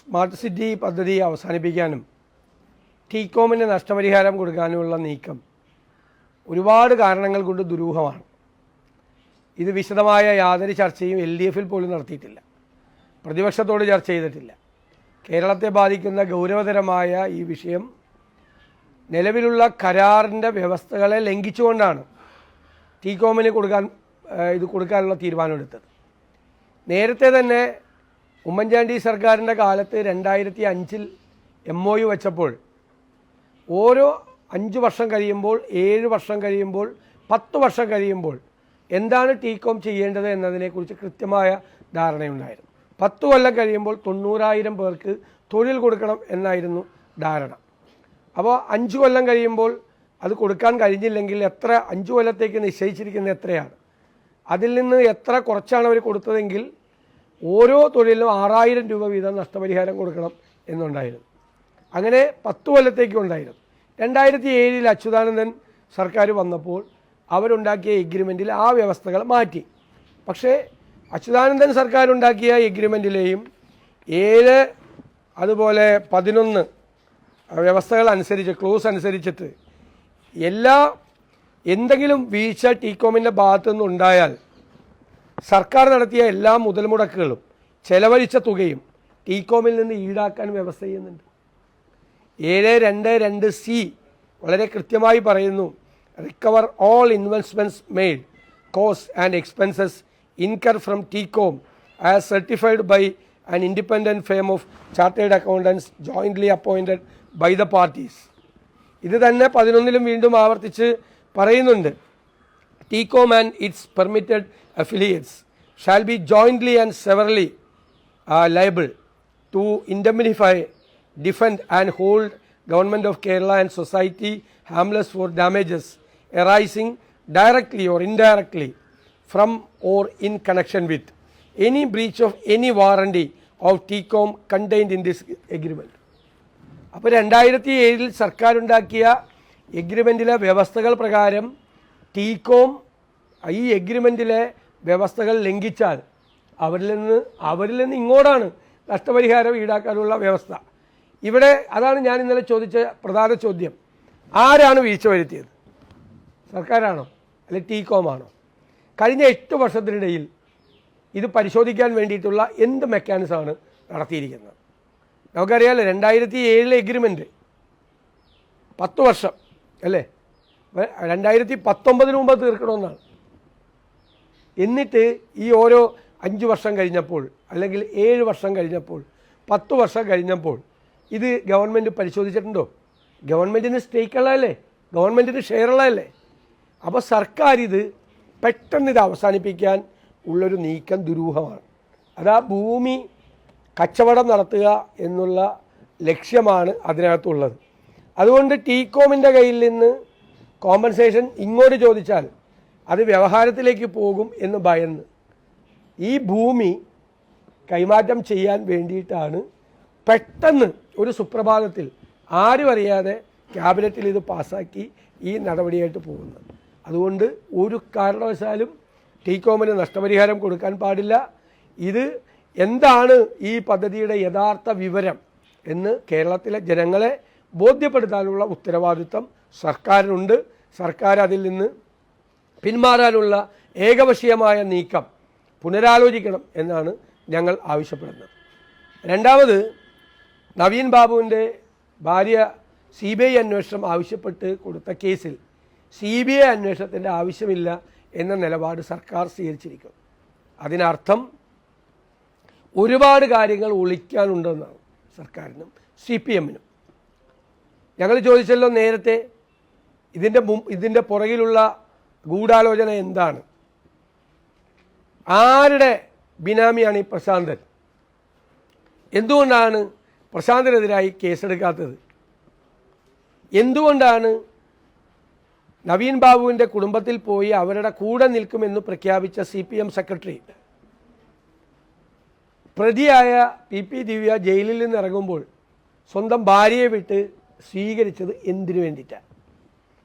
Smart city പദ്ധതി അവസാനിപ്പിക്കാനും ടീകോമിന് നഷ്ടപരിഹാരം കൊടുക്കാനുമുള്ള നീക്കം ഒരുപാട് കാരണങ്ങൾ കൊണ്ട് ദുരൂഹമാണ്. ഇത് വിശദമായ യാതൊരു ചർച്ചയും എൽ ഡി എഫിൽ പോലും നടത്തിയിട്ടില്ല. പ്രതിപക്ഷത്തോട് ചർച്ച ചെയ്തിട്ടില്ല. കേരളത്തെ ബാധിക്കുന്ന ഗൗരവതരമായ ഈ വിഷയം നിലവിലുള്ള കരാറിന്റെ വ്യവസ്ഥകളെ ലംഘിച്ചുകൊണ്ടാണ് ടീകോമിന് കൊടുക്കാൻ ഇത് കൊടുക്കാനുള്ള തീരുമാനമെടുത്തത്. നേരത്തെ തന്നെ ഉമ്മൻചാണ്ടി സർക്കാരിന്റെ കാലത്ത് രണ്ടായിരത്തി അഞ്ചിൽ എം ഒ യു വെച്ചപ്പോൾ ഓരോ അഞ്ച് വർഷം കഴിയുമ്പോൾ ഏഴ് വർഷം കഴിയുമ്പോൾ പത്ത് വർഷം കഴിയുമ്പോൾ എന്താണ് ടീകോം ചെയ്യേണ്ടത് എന്നതിനെക്കുറിച്ച് കൃത്യമായ ധാരണയുണ്ടായിരുന്നു. പത്ത് കൊല്ലം കഴിയുമ്പോൾ തൊണ്ണൂറായിരം പേർക്ക് തൊഴിൽ കൊടുക്കണം എന്നായിരുന്നു ധാരണ. അപ്പോൾ അഞ്ച് കൊല്ലം കഴിയുമ്പോൾ അത് കൊടുക്കാൻ കഴിഞ്ഞില്ലെങ്കിൽ എത്ര അഞ്ച് കൊല്ലത്തേക്ക് നിശ്ചയിച്ചിരിക്കുന്നത് എത്രയാണ്? അതിൽ നിന്ന് എത്ര കുറച്ചാണ് അവർ കൊടുത്തതെങ്കിൽ ഓരോ തൊഴിലിനും ആറായിരം രൂപ വീതം നഷ്ടപരിഹാരം കൊടുക്കണം എന്നുണ്ടായിരുന്നു. അങ്ങനെ പത്ത് കൊല്ലത്തേക്കും ഉണ്ടായിരുന്നു. രണ്ടായിരത്തി ഏഴിൽ അച്യുതാനന്ദൻ സർക്കാർ വന്നപ്പോൾ അവരുണ്ടാക്കിയ എഗ്രിമെന്റിൽ ആ വ്യവസ്ഥകൾ മാറ്റി. പക്ഷേ അച്യുതാനന്ദൻ സർക്കാർ ഉണ്ടാക്കിയ എഗ്രിമെന്റിലെയും ഏഴ് അതുപോലെ പതിനൊന്ന് വ്യവസ്ഥകൾ അനുസരിച്ച് ക്ലോസ് അനുസരിച്ചിട്ട് എല്ലാ എന്തെങ്കിലും വീഴ്ച ടീകോമിന്റെ ഭാഗത്തു നിന്നുണ്ടായാൽ സർക്കാർ നടത്തിയ എല്ലാ മുതൽ മുടക്കുകളും ചെലവഴിച്ച തുകയും ടീകോമിൽ നിന്ന് ഈടാക്കാൻ വ്യവസ്ഥ ചെയ്യുന്നുണ്ട്. ഏഴ് രണ്ട് രണ്ട് സി വളരെ കൃത്യമായി പറയുന്നു recover all investments made cost and expenses incur from TECOM as certified by an independent firm of chartered accountants jointly appointed by the parties ഇത് തന്നെ പതിനൊന്നിലും വീണ്ടും ആവർത്തിച്ച് പറയുന്നുണ്ട്. TECOM and its permitted affiliates shall be jointly and severally uh, liable to indemnify, defend and hold government of Kerala and society harmless for damages arising directly or indirectly from or in connection with any breach of any warranty of TCOM contained in this agreement. അപ്പോൾ രണ്ടായിരത്തി ഏഴിൽ സർക്കാർ ഉണ്ടാക്കിയ എഗ്രിമെന്റിലെ വ്യവസ്ഥകൾ പ്രകാരം TECOM ഈ എഗ്രിമെന്റിലെ വ്യവസ്ഥകൾ ലംഘിച്ചാൽ അവരിൽ നിന്ന് അവരിൽ നിന്ന് ഇങ്ങോട്ടാണ് നഷ്ടപരിഹാരം ഈടാക്കാനുള്ള വ്യവസ്ഥ. ഇവിടെ അതാണ് ഞാൻ ഇന്നലെ ചോദിച്ച പ്രധാന ചോദ്യം. ആരാണ് വീഴ്ച വരുത്തിയത്? സർക്കാരാണോ? അല്ലെ ടീകോമാണോ കഴിഞ്ഞ എട്ട് വർഷത്തിനിടയിൽ ഇത് പരിശോധിക്കാൻ വേണ്ടിയിട്ടുള്ള എന്ത് മെക്കാനിസമാണ് നടത്തിയിരിക്കുന്നത്? നമുക്കറിയാമല്ലോ രണ്ടായിരത്തി ഏഴിലെ എഗ്രിമെന്റ് പത്ത് വർഷം അല്ലേ? രണ്ടായിരത്തി പത്തൊമ്പതിന് മുമ്പ് തീർക്കണമെന്നാണ്. എന്നിട്ട് ഈ ഓരോ അഞ്ച് വർഷം കഴിഞ്ഞപ്പോൾ അല്ലെങ്കിൽ ഏഴ് വർഷം കഴിഞ്ഞപ്പോൾ പത്ത് വർഷം കഴിഞ്ഞപ്പോൾ ഇത് ഗവൺമെന്റ് പരിശോധിച്ചിട്ടുണ്ടോ? ഗവൺമെന്റിന് സ്റ്റേക്ക് ഉള്ളതല്ലേ? ഗവൺമെന്റിന് ഷെയർ ഉള്ളതല്ലേ? അപ്പോൾ സർക്കാർ ഇത് പെട്ടെന്ന് ഇത് അവസാനിപ്പിക്കാൻ ഉള്ളൊരു നീക്കം ദുരൂഹമാണ്. അതാ ഭൂമി കച്ചവടം നടത്തുക എന്നുള്ള ലക്ഷ്യമാണ് അതിനകത്തുള്ളത്. അതുകൊണ്ട് ടീകോമിന്റെ കയ്യിൽ നിന്ന് കോമ്പൻസേഷൻ ഇങ്ങോട്ട് ചോദിച്ചാൽ അത് വ്യവഹാരത്തിലേക്ക് പോകും എന്ന് ഭയന്ന്. ഈ ഭൂമി കൈമാറ്റം ചെയ്യാൻ വേണ്ടിയിട്ടാണ് പെട്ടെന്ന് ഒരു സുപ്രഭാതത്തിൽ ആരും അറിയാതെ ക്യാബിനറ്റിൽ ഇത് പാസ്സാക്കി ഈ നടപടിയായിട്ട് പോകുന്നത്. അതുകൊണ്ട് ഒരു കാരണവശാലും ടീകോമിന് നഷ്ടപരിഹാരം കൊടുക്കാൻ പാടില്ല. ഇത് എന്താണ് ഈ പദ്ധതിയുടെ യഥാർത്ഥ വിവരം എന്ന് കേരളത്തിലെ ജനങ്ങളെ ബോധ്യപ്പെടുത്താനുള്ള ഉത്തരവാദിത്വം സർക്കാരിനുണ്ട്. സർക്കാർ അതിൽ നിന്ന് പിന്മാറാനുള്ള ഏകപക്ഷീയമായ നീക്കം പുനരാലോചിക്കണം എന്നാണ് ഞങ്ങൾ ആവശ്യപ്പെടുന്നത്. രണ്ടാമത് നവീൻ ബാബുവിന്റെ ഭാര്യ സി ബി ഐ അന്വേഷണം ആവശ്യപ്പെട്ട് കൊടുത്ത കേസിൽ സി ബി ഐ അന്വേഷണത്തിന്റെ ആവശ്യമില്ല എന്ന നിലപാട് സർക്കാർ സ്വീകരിച്ചിരിക്കും അതിനർത്ഥം ഒരുപാട് കാര്യങ്ങൾ ഒളിക്കാനുണ്ടെന്നാണ് സർക്കാരിനും സി പി എമ്മിനും. ഞങ്ങൾ ചോദിച്ചല്ലോ നേരത്തെ ഇതിന്റെ ഇതിന്റെ പുറകിലുള്ള ഗൂഢാലോചന എന്താണ്? ആരുടെ ബിനാമിയാണ് ഈ പ്രശാന്തൻ? എന്തുകൊണ്ടാണ് പ്രശാന്തനെതിരായി കേസെടുക്കാത്തത്? എന്തുകൊണ്ടാണ് നവീൻ ബാബുവിന്റെ കുടുംബത്തിൽ പോയി അവരുടെ കൂടെ നിൽക്കുമെന്ന് പ്രഖ്യാപിച്ച സി പി എം സെക്രട്ടറി? പ്രതിയായ പി പി ദിവ്യ ജയിലിൽ നിന്ന് ഇറങ്ങുമ്പോൾ സ്വന്തം ഭാര്യയെ വിട്ട് സ്വീകരിച്ചത് എന്തിനു വേണ്ടിയിട്ടാണ്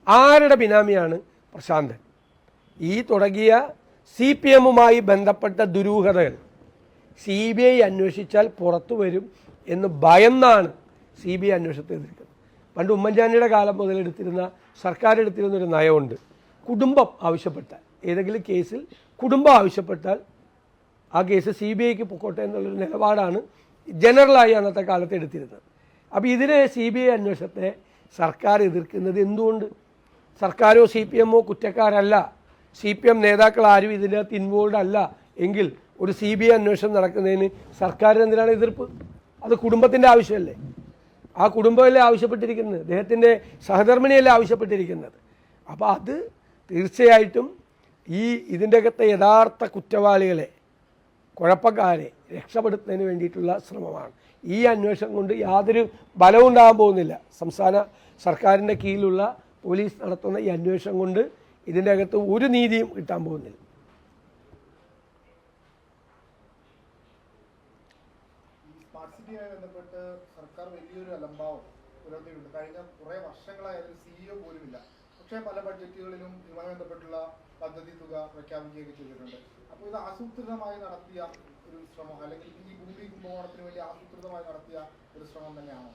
ആരുടെ ബിനാമിയാണ് പ്രശാന്തൻ? ഈ തുടങ്ങിയ സി പി എമ്മുമായി ബന്ധപ്പെട്ട ദുരൂഹതകൾ സി ബി ഐ അന്വേഷിച്ചാൽ പുറത്തു വരും എന്ന് ഭയന്നാണ് സി ബി ഐ അന്വേഷണത്തെ എതിർക്കുന്നത് പണ്ട് ഉമ്മൻചാണ്ടിയുടെ കാലം മുതൽ എടുത്തിരുന്ന സർക്കാർ എടുത്തിരുന്ന ഒരു നയമുണ്ട്. കുടുംബം ആവശ്യപ്പെട്ടാൽ ഏതെങ്കിലും കേസിൽ കുടുംബം ആവശ്യപ്പെട്ടാൽ ആ കേസ് സി ബി ഐക്ക് പൊക്കോട്ടെ എന്നുള്ളൊരു നിലപാടാണ് ജനറലായി അന്നത്തെ കാലത്ത് എടുത്തിരുന്നത്. അപ്പോൾ ഇതിനെ സി ബി ഐ അന്വേഷണത്തെ സർക്കാർ എതിർക്കുന്നത് എന്തുകൊണ്ട്? സർക്കാരോ സി പി എമ്മോ കുറ്റക്കാരല്ല. സി പി എം നേതാക്കൾ ആരും ഇതിനകത്ത് ഇൻവോൾവ് അല്ല. എങ്കിൽ ഒരു സി ബി ഐ അന്വേഷണം നടക്കുന്നതിന് സർക്കാരിന് എന്തിനാണ് എതിർപ്പ്? അത് കുടുംബത്തിന്റെ ആവശ്യമല്ലേ? ആ കുടുംബമല്ലേ ആവശ്യപ്പെട്ടിരിക്കുന്നത്? അദ്ദേഹത്തിന്റെ സഹധർമ്മിണിയല്ലേ ആവശ്യപ്പെട്ടിരിക്കുന്നത്? അപ്പോൾ അത് തീർച്ചയായിട്ടും ഈ ഇതിന്റെ അകത്തെ യഥാർത്ഥ കുറ്റവാളികളെ കുഴപ്പക്കാരെ രക്ഷപ്പെടുത്തുന്നതിന് വേണ്ടിയിട്ടുള്ള ശ്രമമാണ്. ഈ അന്വേഷണം കൊണ്ട് യാതൊരു ബലവും ഉണ്ടാകാൻ പോകുന്നില്ല. സംസ്ഥാന സർക്കാരിന്റെ കീഴിലുള്ള പോലീസ് നടത്തുന്ന ഈ അന്വേഷണം കൊണ്ട് ഇതിന്റെ അകത്ത് ഒരു നീതിയും കിട്ടാൻ പോകുന്നില്ല. സർക്കാർ കഴിഞ്ഞ കുറേ വർഷങ്ങളായി സിഇഒ പോലുമില്ല. പക്ഷേ പല ബഡ്ജറ്റുകളിലും പദ്ധതി തുക അപ്പോൾ ഇത് ആസൂത്രിതമായി നടത്തിയ ഒരു ശ്രമം അല്ലെങ്കിൽ ഈ ഭൂമി കുംഭകോണത്തിന് വേണ്ടി ആസൂത്രിതമായി നടത്തിയ ഒരു ശ്രമം തന്നെയാണോ?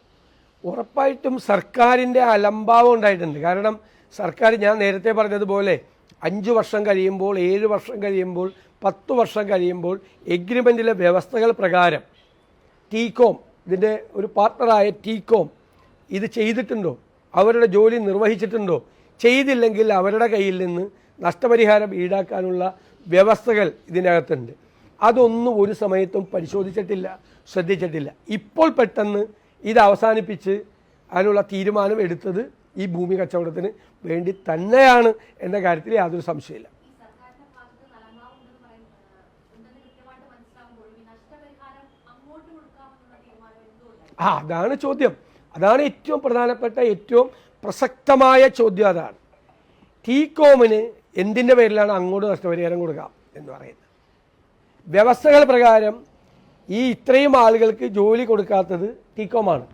ഉറപ്പായിട്ടും സർക്കാരിന്റെ അലംഭാവം ഉണ്ടായിട്ടുണ്ട്. കാരണം സർക്കാർ ഞാൻ നേരത്തെ പറഞ്ഞതുപോലെ അഞ്ച് വർഷം കഴിയുമ്പോൾ ഏഴ് വർഷം കഴിയുമ്പോൾ പത്ത് വർഷം കഴിയുമ്പോൾ എഗ്രിമെന്റിലെ വ്യവസ്ഥകൾ പ്രകാരം ടീകോം ഇതിന്റെ ഒരു പാർട്ണറായ ടീകോം ഇത് ചെയ്തിട്ടുണ്ടോ? അവരുടെ ജോലി നിർവഹിച്ചിട്ടുണ്ടോ? ചെയ്തില്ലെങ്കിൽ അവരുടെ കയ്യിൽ നിന്ന് നഷ്ടപരിഹാരം ഈടാക്കാനുള്ള വ്യവസ്ഥകൾ ഇതിനകത്തുണ്ട്. അതൊന്നും ഒരു സമയത്തും പരിശോധിച്ചിട്ടില്ല ശ്രദ്ധിച്ചിട്ടില്ല. ഇപ്പോൾ പെട്ടെന്ന് ഇത് അവസാനിപ്പിച്ച് അതിനുള്ള തീരുമാനം എടുത്തത് ഈ ഭൂമി കച്ചവടത്തിന് വേണ്ടി തന്നെയാണ് എന്ന കാര്യത്തിൽ യാതൊരു സംശയമില്ല. ആ അതാണ് ചോദ്യം. അതാണ് ഏറ്റവും പ്രധാനപ്പെട്ട ഏറ്റവും പ്രസക്തമായ ചോദ്യം അതാണ്. ടീകോമിന് എന്തിന്റെ പേരിലാണ് അങ്ങോട്ട് നഷ്ടപരിഹാരം കൊടുക്കാം എന്ന് പറയുന്നത്? വ്യവസ്ഥകൾ പ്രകാരം ഈ ഇത്രയും ആളുകൾക്ക് ജോലി കൊടുക്കാത്തത് ടീകോമാണ്.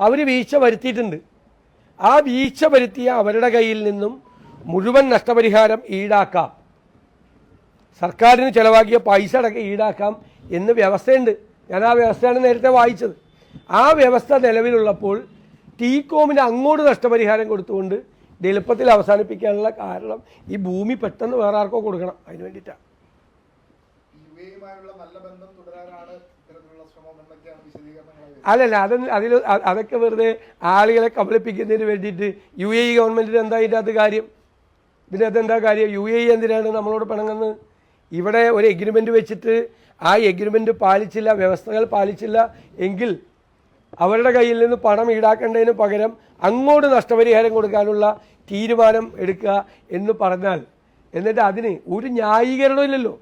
അവർ വീഴ്ച വരുത്തിയിട്ടുണ്ട്. ആ വീഴ്ച വരുത്തിയ അവരുടെ കയ്യിൽ നിന്നും മുഴുവൻ നഷ്ടപരിഹാരം ഈടാക്കാം. സർക്കാരിന് ചിലവാക്കിയ പൈസ അടക്കം ഈടാക്കാം എന്ന് വ്യവസ്ഥയുണ്ട്. ഞാൻ ആ വ്യവസ്ഥയാണ് നേരത്തെ വായിച്ചത്. ആ വ്യവസ്ഥ നിലവിലുള്ളപ്പോൾ ടീകോമിന് അങ്ങോട്ട് നഷ്ടപരിഹാരം കൊടുത്തുകൊണ്ട് എളുപ്പത്തിൽ അവസാനിപ്പിക്കാനുള്ള കാരണം ഈ ഭൂമി പെട്ടെന്ന് വേറെ ആർക്കോ കൊടുക്കണം. അതിന് വേണ്ടിയിട്ടാണ്. നല്ല ബന്ധം തുടരാനാണ് അല്ലല്ല അത് അതിൽ അതൊക്കെ വെറുതെ ആളുകളെ കബളിപ്പിക്കുന്നതിന് വേണ്ടിയിട്ട് യു എ ഇ ഗവൺമെന്റിന് എന്താ ഇതിന്റെ അത് കാര്യം? ഇതിനകത്ത് എന്താ കാര്യം? യു എ ഇ എന്തിനാണ് നമ്മളോട് പിണങ്ങുന്നത്? ഇവിടെ ഒരു എഗ്രിമെന്റ് വെച്ചിട്ട് ആ എഗ്രിമെന്റ് പാലിച്ചില്ല വ്യവസ്ഥകൾ പാലിച്ചില്ല എങ്കിൽ അവരുടെ കയ്യിൽ നിന്ന് പണം ഈടാക്കേണ്ടതിന് പകരം അങ്ങോട്ട് നഷ്ടപരിഹാരം കൊടുക്കാനുള്ള തീരുമാനം എടുക്കുക എന്ന് പറഞ്ഞാൽ എന്നിട്ട് അതിന് ഒരു ന്യായീകരണവും ഇല്ലല്ലോ.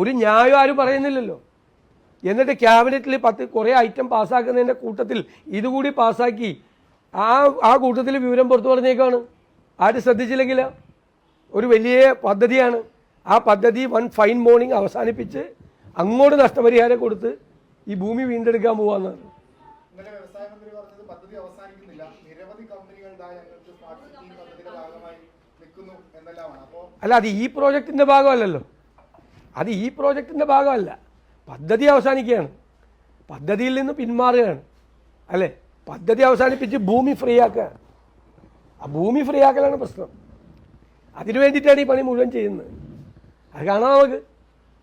ഒരു ന്യായം ആരും പറയുന്നില്ലല്ലോ. എന്നിട്ട് ക്യാബിനറ്റിൽ പത്ത് കുറേ ഐറ്റം പാസ്സാക്കുന്നതിന്റെ കൂട്ടത്തിൽ ഇതുകൂടി പാസ്സാക്കി ആ ആ കൂട്ടത്തിൽ വിവരം പുറത്തു പറഞ്ഞേക്കാണ്. ആരും ശ്രദ്ധിച്ചില്ലെങ്കിൽ ഒരു വലിയ പദ്ധതിയാണ്. ആ പദ്ധതി വൺ ഫൈൻ മോർണിംഗ് അവസാനിപ്പിച്ച് അങ്ങോട്ട് നഷ്ടപരിഹാരം കൊടുത്ത് ഈ ഭൂമി വീണ്ടെടുക്കാൻ പോവാന്നാണ് അല്ല അത് ഈ പ്രോജക്റ്റിന്റെ ഭാഗമല്ലല്ലോ. അത് ഈ പ്രോജക്റ്റിന്റെ ഭാഗമല്ല. പദ്ധതി അവസാനിക്കുകയാണ്. പദ്ധതിയിൽ നിന്ന് പിന്മാറുകയാണ്. അല്ലേ? പദ്ധതി അവസാനിപ്പിച്ച് ഭൂമി ഫ്രീ ആക്കുക ആ ഭൂമി ഫ്രീ ആക്കലാണ് പ്രശ്നം. അതിനു വേണ്ടിയിട്ടാണ് ഈ പണി മുഴുവൻ ചെയ്യുന്നത്. അത് കാണാം നമുക്ക്.